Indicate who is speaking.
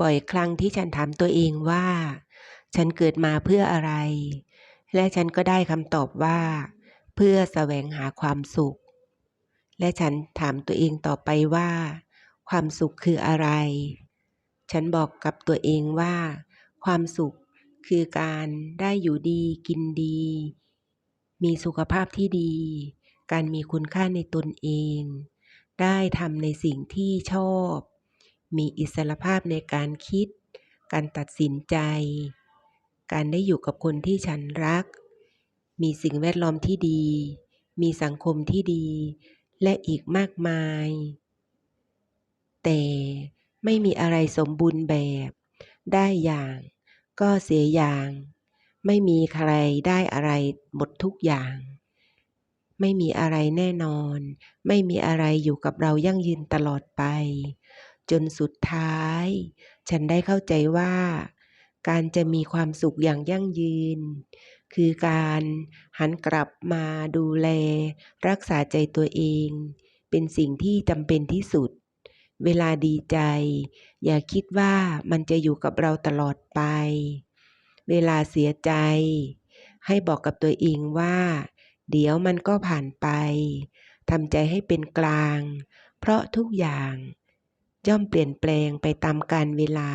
Speaker 1: บ่อยครั้งที่ฉันถามตัวเองว่า ฉันเกิดมาเพื่ออะไร และฉันก็ได้คำตอบว่า เพื่อแสวงหาความสุข และฉันถามตัวเองต่อไปว่า ความสุขคืออะไร ฉันบอกกับตัวเองว่า ความสุขคือการได้อยู่ดีกินดี มีสุขภาพที่ดี การมีคุณค่าในตนเอง ได้ทำในสิ่งที่ชอบ มีอิสรภาพในการคิด การตัดสินใจ การได้อยู่กับคนที่ฉันรัก มีสิ่งแวดล้อมที่ดี มีสังคมที่ดี และอีกมากมาย แต่ไม่มีอะไรสมบูรณ์แบบ ได้อย่างก็เสียอย่าง ไม่มีใครได้อะไรหมดทุกอย่าง ไม่มีอะไรแน่นอน ไม่มีอะไรอยู่กับเรายั่งยืนตลอดไป จนสุดท้าย ฉันได้เข้าใจว่า การจะมีความสุขอย่างยั่งยืน คือการหันกลับมาดูแล รักษาใจตัวเอง เป็นสิ่งที่จำเป็นที่สุด เวลาดีใจ อย่าคิดว่ามันจะอยู่กับเราตลอดไป เวลาเสียใจ ให้บอกกับตัวเองว่า เดี๋ยวมันก็ผ่านไปทำใจให้เป็นกลาง เพราะทุกอย่าง ย่อมเปลี่ยนแปลงไปตามกาลเวลา